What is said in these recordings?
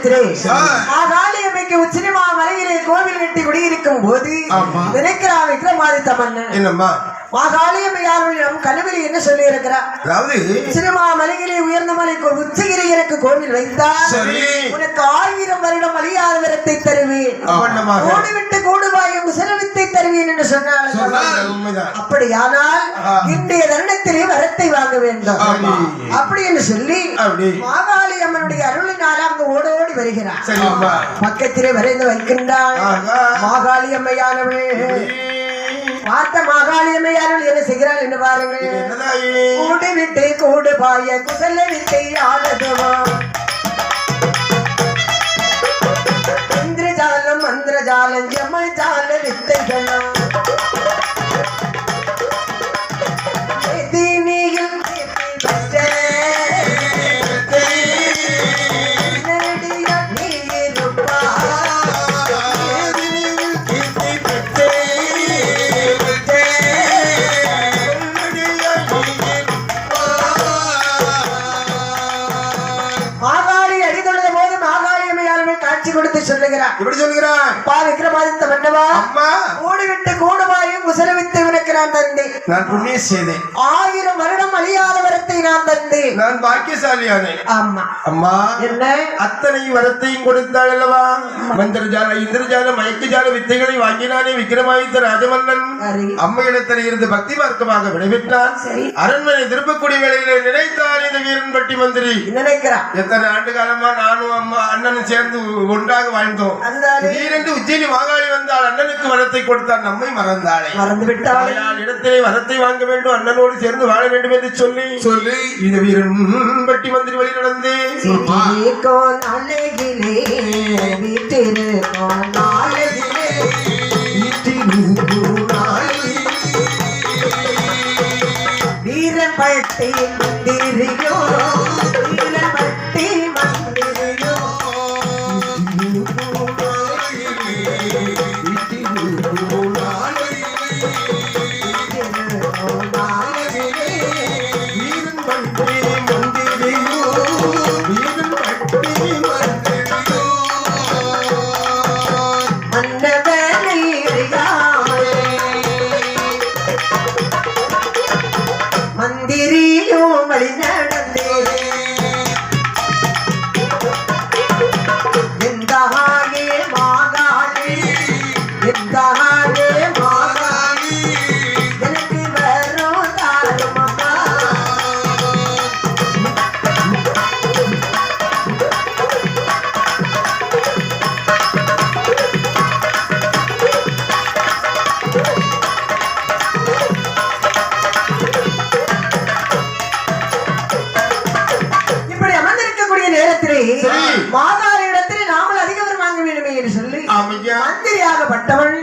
சமயத்திலே மாகாளியம்மைக்கு உச்சினிமா மலையிலே கோவில் கட்டி குடியிருக்கும் போது. நினைக்கிறான் விக்ரமாதித்த மன்னன் என்னம்மா? மாகாளியம்மையாரிடம் கனவில் என்ன சொல்லி இருக்கிறார் அதாவது சினிமா மலையிலே உயர்ந்த மலை உச்சகிரி எனக்கு கோவில் வைத்தால் சரி. உனக்கு ஆயிரம் வருடம் அழியாத வரத்தை தருவேன் கூடு விட்டு கூடுவாயும் செலவித்தை தருவேன் என்று உண்மைதான். அப்படியானால். இன்றைய தருணத்திலே வரத்தை வாங்க வேண்டும். அப்படி என்று சொல்லி மாகாளி அம்மனுடைய அருளினால் அங்கு ஓடோடி வருகிறார். பக்கத்திலே வரைந்து வைக்கின்றாள். மாகாளி அம்மையானவள் பார்த்த மாகாளி அம்மையானவள் என்ன செய்கிறாள் என்று பாருங்கள். கூடு விட்டு கூடு பாய குசல வித்தை ஆனதுவா எப்படி சொல்கிறான் பா விக்ரமாதித்த மன்னவா அம்மா. கூடு விட்டு கூடுமாயும் குசலவித்து உனக்கு நான் தந்தேன். நான் புண்ணிய செய்தேன் ஆயிரம் வருடம் அழியாத வரத்தை நான் தந்தேன். நான் பாக்கியசாலியானேன் ஆமா. அம்மா என்ன? அத்தனை வரத்தையும் கொடுத்தாள் அல்லவா மந்திரஜால இந்திரஜால மயக்கஜால வித்தைகளை வாங்கினானே விக்ரமாதித்த ராஜமன்னன். அம்மையிடத்தில் இருந்து பக்தி மார்க்கமாக விடைபெற்றான். சரி. அரண்மனை திருப்பக்கூடிய வேளையிலே நினைத்தார் இந்த வீரன் பட்டி மந்திரி. நினைக்கிறான்? எத்தனை ஆண்டு காலமா நானும் அம்மா அண்ணனும் சேர்ந்து ஒன்றாக வாழ்ந்தோம். திடீரென்று உச்சினி மாகாளி வந்தால் அண்ணனுக்கு வரத்தை கொடுத்தார் நம்மை மறந்தாளே. மறந்து விட்டாள் இடத்திலே வரத்தை வாங்க வேண்டும் அண்ணனோடு சேர்ந்து வாழ வேண்டும் என்று சொல்லி சொல்லி இந்த வீரன் பட்டி மந்திரி வழி நடந்து நாளையிலே வீரப்பட்டி மந்திரியோ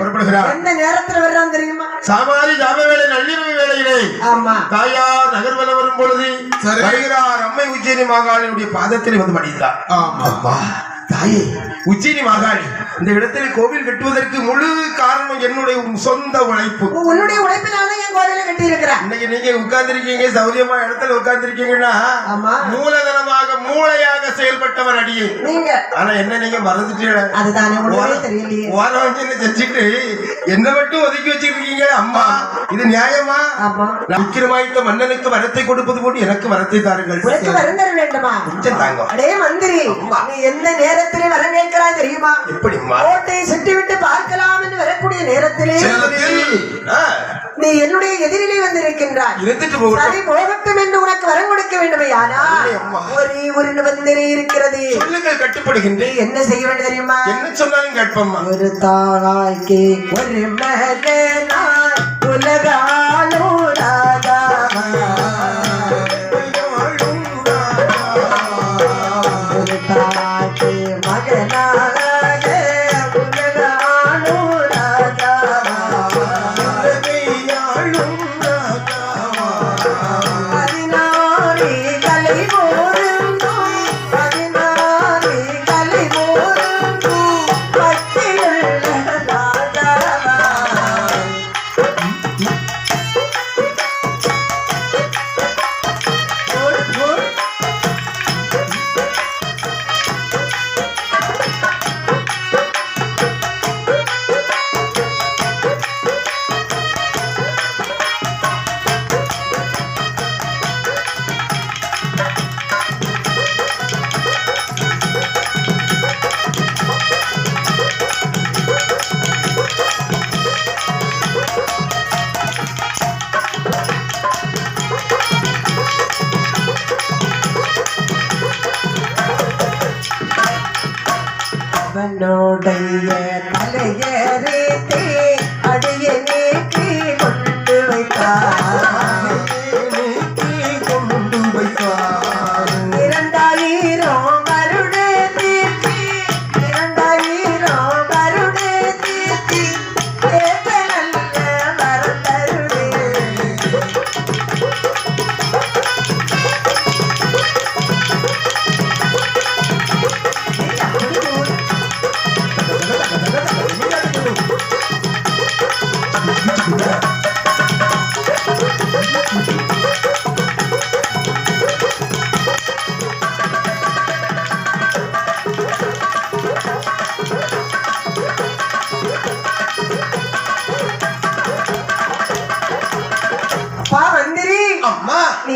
புறப்படுகிறார். எந்த நேரத்துல வர்றான் தெரியுமா? சாமாரி ஜாம வேலை நள்ளிரவு வேளையிலே ஆமா. தாயார் நகர்வல வரும் பொழுது வருகிறார். அம்மை உச்சேரி மாகாளியுடைய பாதத்தில் வந்து மடிந்தார். அப்பா தாயே உச்சினி மாகாளி இந்த இடத்தில் கோவில் கட்டுவதற்கு முழு காரணம் என்னுடைய சொந்த உழைப்பு. உன்னுடைய உழைப்பினால என் கோவில கட்டி இருக்கிறான் இன்னைக்கு நீங்க உட்கார்ந்திருக்கீங்க சௌரியமா இடத்துல உட்கார்ந்திருக்கீங்கன்னா ஆமா. மூலதனமாக மூளையாக செயல்பட்டவர் அடியே. நீங்க. ஆனா என்ன நீங்க மறந்துட்டீங்க? அதுதானே தெரியலையே. ஓரம் வச்சு செஞ்சுட்டு என்ன மட்டும் ஒதுக்கி வச்சிருக்கீங்க அம்மா. இது நியாயமா? விக்கிரமாயித்த மன்னனுக்கு வரத்தை கொடுப்பது போட்டு எனக்கு வரத்தை தாருங்கள் உனக்கு வருந்தர வேண்டுமா? கொஞ்சம் தாங்க. அடே மந்திரி நீ எந்த நேரத்திலே வர கேட்கிறாய் தெரியுமா? எப்படிம்மா? கோட்டையை சுற்றி விட்டு பார்க்கலாம் என்று வரக்கூடிய நேரத்திலே நீ என்னுடைய எதிரிலே வந்திருக்கின்றாய். இருந்துட்டு போகட்டும். போகட்டும் என்று உனக்கு வரம் கொடுக்க வேண்டுமே ஆனால். ஒரே ஒரு நிபந்தனை இருக்கிறது. சொல்லுங்கள் கட்டுப்படுகின்றேன். என்ன செய்ய வேண்டும் தெரியுமா? என்ன சொன்னாலும் கேட்பம்மா. ஒரு தாய்க்கு ஒரு மகனாய் உலகாலோ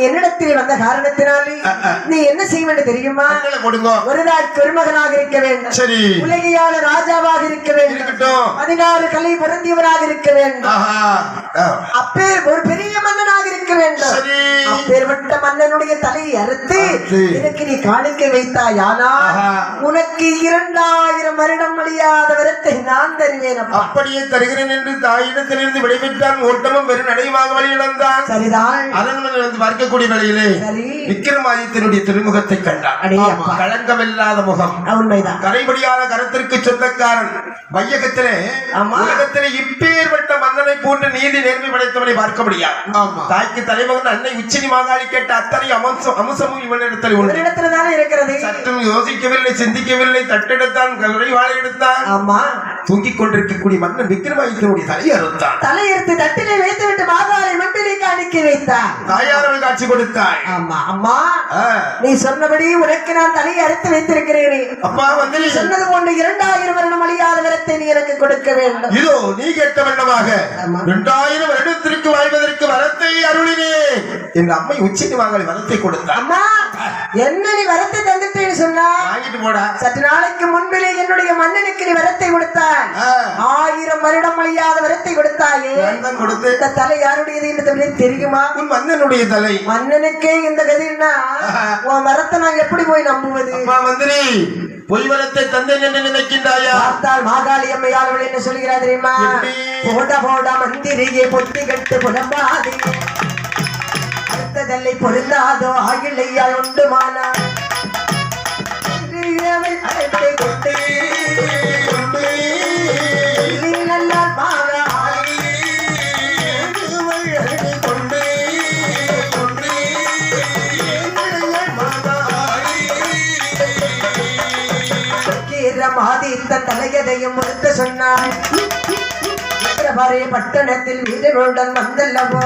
என்னிடத்தில் வந்த காரணத்தினாலே. நீ என்ன செய்ய வேண்டும் தெரியுமா? கொடுங்க ஒரு நாள் பெருமகனாக இருக்க வேண்டும். சரி. உலகையான ராஜாவாக இருக்க வேண்டும். பதினாறு கலை பொருந்தியவனாக இருக்க வேண்டும். அப்பேர் ஒரு பெரிய மன்னனாக இருக்க வேண்டும். அப்பேற்பட்ட மன்னனுடைய தலையை அறுத்து. எனக்கு நீ காணிக்க வைத்தாயானா. உனக்கு இரண்டாயிரம் வருடம் முடியாத வரத்தை நான் தருவேன் அப்பா. அப்படியே தருகிறேன் என்று தாயிடத்திலிருந்து விடைபெற்றான் ஓட்டமும் வெறும் நடையுமாக வழியிழந்தான் சரிதான். அரண்மனை வந்து பார்க்கக்கூடிய வேளையிலே விக்ரமாதித்தனுடைய திருமுகத்தை கண்டான். களங்கமில்லாத முகம். உண்மைதான் கரைபடியாத கரத்திற்கு சொந்தக்காரன். வையகத்திலே ஆமா. உலகத்திலே இப்பேற்பட்ட மன்னனை போன்ற நீதி நேர்மை படைத்தவனை பார்க்க முடியாது. தாய்க்கு தலைமகன் அன்னை உச்சினி மாகாளி கேட்ட அத்தனை அம்சம் அம்சமும் இவனிடத்தில் உண்டு. இடத்துல தானே இருக்கிறது? சற்றும் யோசிக்கவில்லை சிந்திக்கவில்லை தட்டெடுத்தான் கரைவாளை எடுத்தான் ஆமா. தூங்கிக் கொண்டிருக்கக்கூடிய மன்னன் விக்ரமாதித்தனுடைய தலையை அறுத்தான். தலையெடுத்து தட்டிலே வைத்து விட்டு மாதாளை மண்டிலை காணிக்க வைத்தார் தாயாரவள் காட்சி கொடுத்தாய் ஆமா அம்மா. நீ சொன்னபடி உனக்கு நான் தலையை அறுத்து வைத்திருக்கிறேன். அப்பா வந்து நீ சொன்னது போன்று இரண்டாயிரம் வருடம் அழியாத வரத்தை நீ எனக்கு கொடுக்க வேண்டும். இதோ நீ கேட்ட வண்ணமாக. இரண்டாயிரம் வருடத்திற்கு வாழ்வதற்கு வரத்தை அருளினே எங்க அம்மை உச்சினி வாங்கல் வரத்தை கொடுத்தார் அம்மா என்ன நீ வரத்தை தந்துட்டேன்னு சொன்னா? வாங்கிட்டு போடா. சற்று நாளைக்கு முன்பிலே என்னுடைய மன்னனுக்கு நீ வரத்தை கொடுத்தாய். ஆயிரம் வருடம் அழியாத வரத்தை கொடுத்தாயே. கொடுத்து. இந்த தலை யாருடையது என்று தெரியுமா? உன் மன்னனுடைய தலை. மன்னனுக்கே இந்த கதின்னா உன் வரத்தை நான் எப்படி போய் நம்புவது? மந்திரி பொய் வரத்தை தந்தேன் என்று நினைக்கின்றாயா? பார்த்தால் மாகாளி அம்மையார் என்ன சொல்கிறார் தெரியுமா? போட போட மந்திரியே பொத்தி கட்டு புலம்பாது. அடுத்ததல்லை பொருந்தாதோ ஆகிழையால் உண்டுமானா அழைத்து கொண்டு. நீ தலையதையும் சொன்னாள். பட்டணத்தில் வீரர்களுடன் வந்தல்லவோ?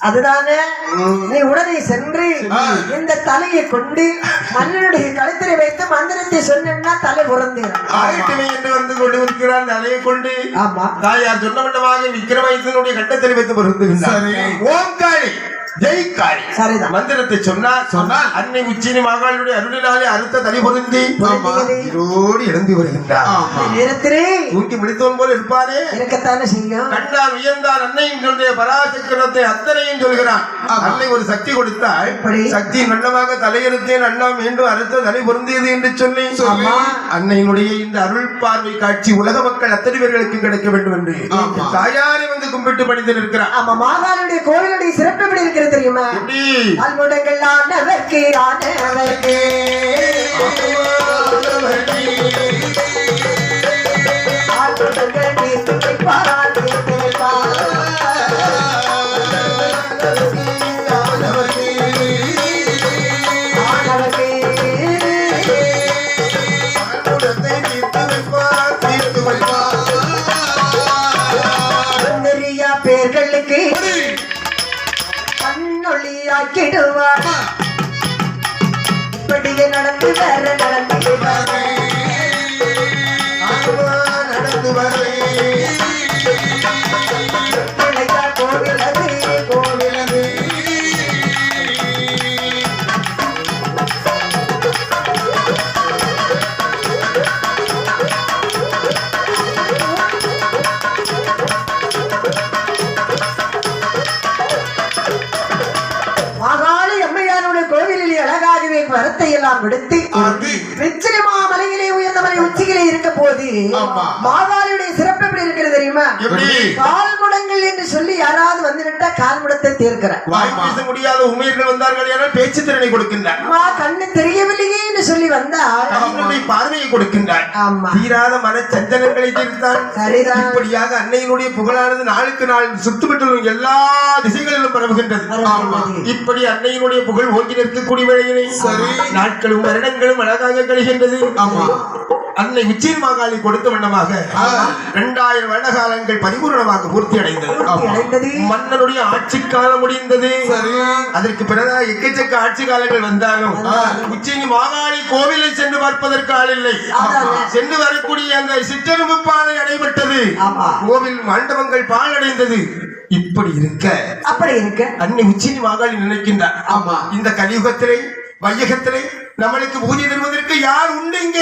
அதுதானே? நீ உடனே சென்று இந்த தலையை கொண்டு மன்னனுடைய கழுத்திலே வைத்து மந்திரத்தை சொன்னா தலை புறந்தேன் ஆயிட்டுமே என்று வந்து கொண்டு இருக்கிறார் தலையை கொண்டு. ஆமா. தாயார் சொன்ன வண்ணமாக விக்ரமாதித்தனுடைய கட்டத்தில் வைத்து பொருந்துகின்றார் ஓம் காளி ஜெய் காளி சரிதான். மந்திரத்தை சொன்னார் சொன்னால் அன்னை உச்சினி மகாளுடைய அருளினாலே அறுத்த தனி பொருந்தி. இதோடு எழுந்து வருகின்றார். நேரத்திலே தூக்கி முடித்தவன் போல இருப்பானே? இருக்கத்தானே செய்யும் கண்டால் உயர்ந்தால் அன்னையும் சொல்ற பராசக்கரத்தை அத்தனையும் சொல்கிறான். அன்னை ஒரு சக்தி எப்படி? சக்தி நல்லமாக தலையெடுத்தேன் அண்ணா மீண்டும் அறுத்த தலை பொருந்தியது என்று சொல்லி. அன்னையினுடைய இந்த அருள் பார்வை காட்சி உலக மக்கள் அத்தனை பேர்களுக்கும் கிடைக்க வேண்டும் என்று. தாயாரை வந்து கும்பிட்டு படித்து நிற்கிறார். ஆமா மாகாளுடைய கோவிலுடைய சிறப்பு எப்படி இருக்கிறது? எப்படி? அல்முடங்கள் ஆனவர்க்கு. ஆனவர்க்கு ஆழ்முடங்கள் தீர்த்து வைப்பார், வரத்தை எல்லாம் விடுத்து. நிச்சயமா மலையிலே உயர்ந்த மலை உச்சியிலே இருக்க போது. மாதாளுடைய சிறப்பு இருக்கிறது தெரியுமா? கால் முடங்கள் என்று சொல்லி யாராவது வந்துவிட்டா கால் முடத்தை தீர்க்கிற வாய் பேச முடியாத உமையர்கள் வந்தார்கள் என பேச்சு திறனை கொடுக்கின்றார். கண்ணு தெரியவில்லையே என்று சொல்லி வந்தால் பார்வையை கொடுக்கின்றார். ஆமா தீராத மன சஞ்சலங்களை தீர்த்தான் சரிதான். இப்படியாக அன்னையினுடைய புகழானது நாளுக்கு நாள் சுத்துப்பட்டு எல்லா திசைகளிலும் பரவுகின்றது. இப்படி அன்னையினுடைய புகழ் ஓங்கி நிற்கக்கூடிய சரி. நாட்களும் வருடங்களும் அழகாக கழிகின்றது. அன்னை உச்சின் மாகாளி கொடுத்த வண்ணமாக இரண்டாயிரம் வருட காலங்கள் பரிபூரணமாக பூர்த்தி அடைந்தது மன்னனுடைய ஆட்சி காலம் முடிந்தது. சரி. அதற்கு பிறகு எக்கச்சக்க ஆட்சி காலங்கள் வந்தாலும் உச்சினி மாகாளி கோவிலை சென்று பார்ப்பதற்கு ஆள் இல்லை. சென்று வரக்கூடிய அந்த சிற்றெரும்பு பாதை அடைபட்டது. ஆமா. கோவில் மண்டபங்கள் பால் அடைந்தது இப்படி இருக்க. அப்படி இருக்க. அன்னை உச்சினி மாகாளி நினைக்கின்றார். ஆமா. இந்த கலியுகத்திலே வையகத்திலே நம்மளுக்கு பூஜை தருவதற்கு யார் உண்டு இங்கே?